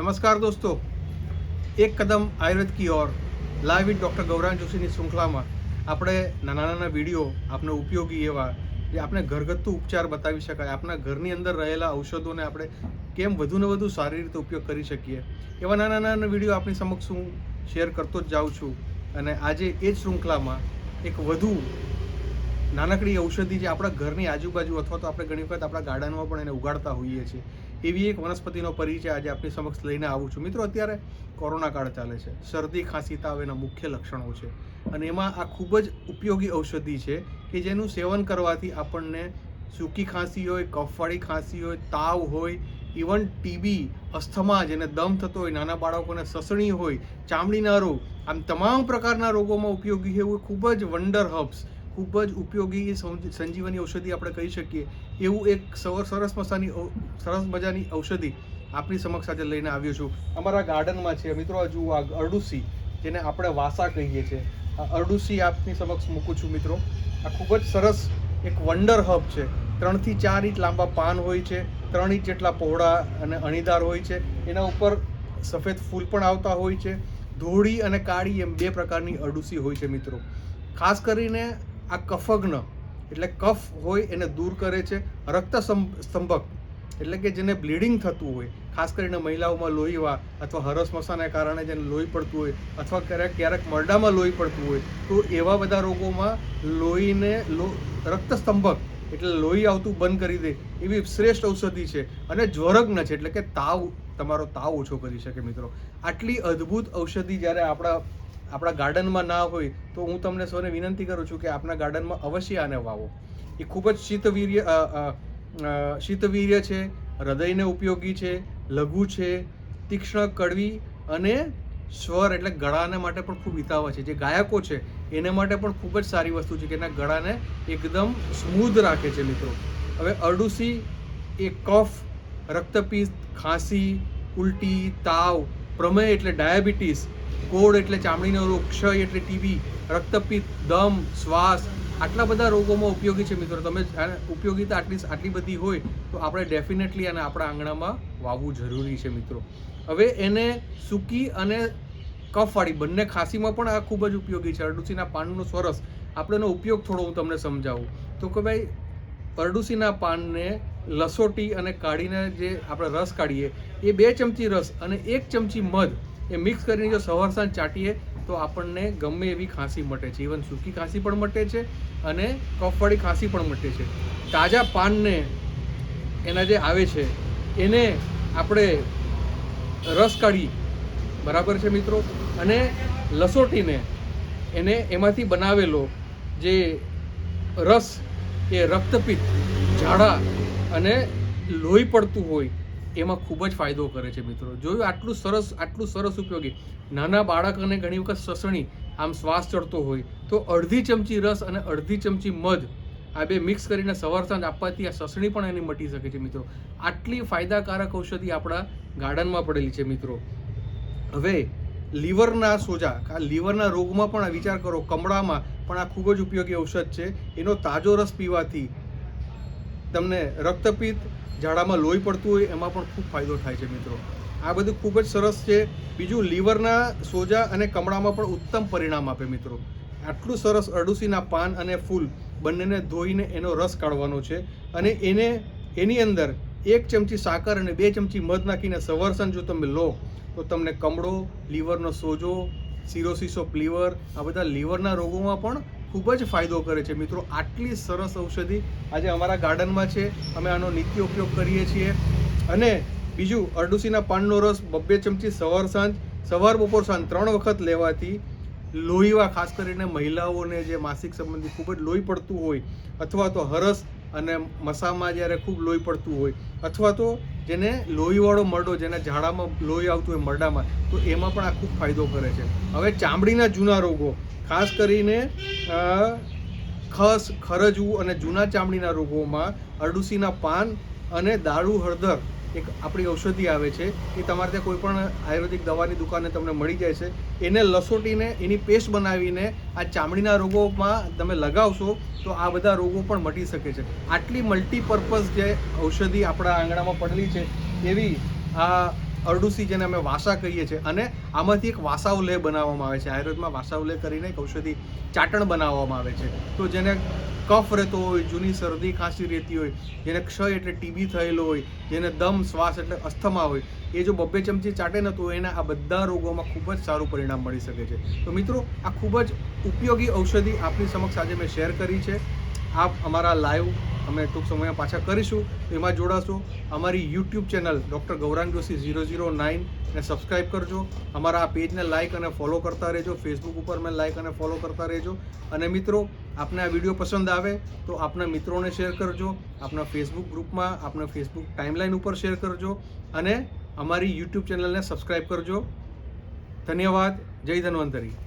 નમસ્કાર દોસ્તો એક કદમ આયુર્વેદ કી ઓર લાઈવ વિથ ડૉક્ટર ગૌરાંગ જોશીની શૃંખલામાં આપણે નાના નાના વીડિયો આપણે ઉપયોગી એવા જે આપણે ઘરગથ્થુ ઉપચાર બતાવી શકાય આપણા ઘરની અંદર રહેલા ઔષધોને આપણે કેમ વધુને વધુ સારી રીતે ઉપયોગ કરી શકીએ એવા નાના નાના વીડિયો આપણી સમક્ષ હું શેર કરતો જ જાઉં છું અને આજે એ જ શૃંખલામાં એક વધુ નાનકડી ઔષધિ જે આપણા ઘરની આજુબાજુ અથવા તો આપણે ઘણી વખત આપણા ગાર્ડનમાં પણ એને ઉગાડતા હોઈએ છીએ એવી એક વનસ્પતિનો પરિચય આજે આપણી સમક્ષ લઈને આવું છું. મિત્રો, અત્યારે કોરોના કાળ ચાલે છે. શરદી, ખાંસી, તાવ એના મુખ્ય લક્ષણો છે. અને એમાં આ ખૂબ જ ઉપયોગી ઔષધિ છે કે જેનું સેવન કરવાથી આપણને સૂકી ખાંસી હોય, કફવાળી ખાંસી હોય, તાવ હોય, ઇવન ટીબી, અસ્થમા જેને દમ થતો હોય, નાના બાળકોને સસણી હોય, ચામડીના રોગ, આમ તમામ પ્રકારના રોગોમાં ઉપયોગી છે એવું ખૂબ જ વંડર હર્બ્સ ખૂબ જ ઉપયોગી સંજીવની ઔષધિ આપણે કહી શકીએ. એવું એક સરસ મજાની સરસ મજાની ઔષધિ આપની સમક્ષ આજે લઈને આવ્યો છું. અમારા ગાર્ડનમાં છે મિત્રો જુઓ આ અરડુસી, જેને આપણે વાસા કહીએ છીએ. આ અરડુસી આપની સમક્ષ મૂકું છું મિત્રો. આ ખૂબ જ સરસ એક વંડર હબ છે. ત્રણથી ચાર ઇંચ લાંબા પાન હોય છે, ત્રણ ઇંચ જેટલા પહોળા અને અણીદાર હોય છે. એના ઉપર સફેદ ફૂલ પણ આવતા હોય છે. ધોળી અને કાળી એમ બે પ્રકારની અરડુસી હોય છે મિત્રો. ખાસ કરીને આ કફગ્ન એટલે કફ હોય એને દૂર કરે છે રક્ત સ્તંભક એટલે કે જેને બ્લીડિંગ થતું હોય, ખાસ કરીને મહિલાઓમાં લોહીવા અથવા હરસ મસાને કારણે જેને લોહી પડતું હોય અથવા ક્યારેક ક્યારેક મરડામાં લોહી પડતું હોય, તો એવા બધા રોગોમાં લોહીને લો રક્તસ્તંભક એટલે લોહી આવતું બંધ કરી દે એવી શ્રેષ્ઠ ઔષધિ છે અને જ્વરગ્ન છે, એટલે કે તાવ, તમારો તાવ ઓછો કરી શકે મિત્રો. આટલી અદ્ભુત ઔષધિ જ્યારે આપણા આપણા ગાર્ડનમાં ના હોય તો હું તમને સૌને વિનંતી કરું છું કે આપણા ગાર્ડનમાં અવશ્ય આને વાવો. એ ખૂબ જ શીતવીર્ય શીતવીર્ય છે, હૃદયને ઉપયોગી છે, લઘુ છે, તીક્ષ્ણ, કડવી અને સ્વર એટલે ગળાને માટે પણ ખૂબ હિતાવ છે. જે ગાયકો છે, એને માટે પણ ખૂબ જ સારી વસ્તુ છે કે એના ગળાને એકદમ સ્મૂધ રાખે છે મિત્રો. હવે અરડુસી, એ કફ, રક્તપિત્ત, ખાંસી, ઉલટી, તાવ, પ્રમેય એટલે ડાયાબિટીસ કોડ એટલે ચામડીનો રોગ, ક્ષય એટલે ટીબી, રક્તપિત્ત, દમ, શ્વાસ, આટલા બધા રોગોમાં ઉપયોગી છે મિત્રો. તમે ઉપયોગીતા આટલી આટલી બધી હોય, તો આપણે ડેફિનેટલી આને આપણા આંગણામાં વાવવું જરૂરી છે મિત્રો. હવે એને સૂકી અને કફવાળી, બંને ખાંસીમાં પણ આ ખૂબ જ ઉપયોગી છે. અરડુસીના પાનનો સરસ. આપણે એનો ઉપયોગ થોડો હું તમને સમજાવું. તો કે ભાઈ, અરડુસીના પાનને લસોટી અને કાઢીને જે આપણે રસ કાઢીએ, એ બે ચમચી રસ અને એક ચમચી મધ એ મિક્સ કરીને જો સવાર સાંજ ચાટીએ, તો આપણને ગમે એવી ખાંસી મટે છે. ઇવન સૂકી ખાંસી પણ મટે છે અને કફવાળી ખાંસી પણ મટે છે. તાજા પાનને એના જે આવે છે, એને આપણે રસ કાઢી, બરાબર છે મિત્રો? અને લસોટીને એને એમાંથી બનાવેલો જે રસ, એ રક્તપિત્ત, ઝાડા અને લોહી પડતું હોય એમાં ખૂબ જ ફાયદો કરે છે મિત્રો. જોયું આટલું સરસ આટલું સરસ ઉપયોગી. નાના બાળકને ઘણી વખત સસણી, આમ શ્વાસ ચડતો હોય, તો અડધી ચમચી રસ અને અડધી ચમચી મધ આ બે મિક્સ કરીને સવાર સાંજ આપવાથી આ સસણી પણ એની મટી શકે છે મિત્રો. આટલી ફાયદાકારક ઔષધિ આપણા ગાર્ડનમાં પડેલી છે મિત્રો. હવે લીવરના સોજા આ લીવરના રોગમાં પણ વિચાર કરો, કમળામાં પણ આ ખૂબ જ ઉપયોગી ઔષધ છે. એનો તાજો રસ પીવાથી તમને રક્તપિત્ત, ઝાડામાં લોહી પડતું હોય, એમાં પણ ખૂબ ફાયદો થાય છે મિત્રો. આ બધું ખૂબ જ સરસ છે. બીજું લીવરના સોજા અને કમળામાં પણ ઉત્તમ પરિણામ આપે મિત્રો. આટલું સરસ અરડુસીના પાન અને ફૂલ બંનેને ધોઈને એનો રસ કાઢવાનો છે અને એને, એની અંદર એક ચમચી સાકર અને બે ચમચી મધ નાખીને સવરસન જો તમે લો, તો તમને કમળો, લીવરનો સોજો સિરોસિસ ઓફ લીવર આ બધા લીવરના રોગોમાં પણ ખૂબ જ ફાયદો કરે છે. મિત્રો, આટલી સરસ ઔષધિ આજે અમારા ગાર્ડનમાં છે. અમે આનો નિત્ય ઉપયોગ કરીએ છીએ. અને બીજું, અરડુસીના પાનનો રસ બબ્બે ચમચી સવાર સાંજ, સવાર બપોર સાંજ ત્રણ વખત લેવાથી લોહીવા, ખાસ કરીને મહિલાઓને જે માસિક સંબંધી ખૂબ જ લોહી પડતું હોય, અથવા તો હરસ અને મસામાં જ્યારે ખૂબ લોહી પડતું હોય, અથવા તો જેને લોહીવાળો મરડો, જેને ઝાડામાં લોહી આવતું હોય મરડામાં, તો એમાં પણ આ ખૂબ ફાયદો કરે છે. હવે ચામડીના જૂના રોગો. ખાસ કરીને ખસ, ખરજવું અને જૂના ચામડીના રોગોમાં અરડુસીના પાન અને દારૂ હળદર એક આપણી ઔષધિ આવે છે. એ તમારે ત્યાં કોઈ પણ આયુર્વેદિક દવાની દુકાને તમને મળી જાય છે. એને લસોટીને, એની પેસ્ટ બનાવીને આ ચામડીના રોગોમાં તમે લગાવશો તો આ બધા રોગો પણ મટી શકે છે. આટલી મલ્ટીપર્પઝ જે ઔષધિ આપણા આંગણામાં પડેલી છે, એવી આ અરડુસી જેને અમે વાસા કહીએ છીએ. અને આમાંથી એક વાસાવલે બનાવવામાં આવે છે. આયુર્વેદમાં વાસાવલે કરીને એક ઔષધિ ચાટણ બનાવવામાં આવે છે. તો જેને કફ રહેતો હોય, જૂની શરદી ખાંસી રહેતી હોય, જેને ક્ષય એટલે ટીબી થયેલો હોય, જેને દમ, શ્વાસ એટલે અસ્થમા હોય, એ જો બબ્બે ચમચી ચાટે ને તો એને આ બધા રોગોમાં ખૂબ જ સારું પરિણામ મળી શકે છે. તો મિત્રો, આ ખૂબ જ ઉપયોગી ઔષધિ આપની સમક્ષ આજે મેં શેર કરી છે. આપ અમારા લાઈવ અમે ટૂંક સમયમાં પાછા કરીશું, એમાં જોડાશું. અમારી YouTube channel doctor Gaurang Joshi zero zero નાઇનને subscribe કરજો. અમારા આ પેજને લાઇક અને ફોલો કરતા રહેજો. ફેસબુક ઉપર મેં લાઇક અને ફોલો કરતા રહેજો. અને મિત્રો, આપને આ વીડિયો પસંદ આવે તો આપના મિત્રોને શેર કરજો. આપના ફેસબુક ગ્રુપમાં, આપના ફેસબુક ટાઈમલાઈન ઉપર શેર કરજો. અને અમારી યુટ્યુબ ચેનલને સબસ્ક્રાઈબ કરજો. ધન્યવાદ. જય ધન્વંતરી.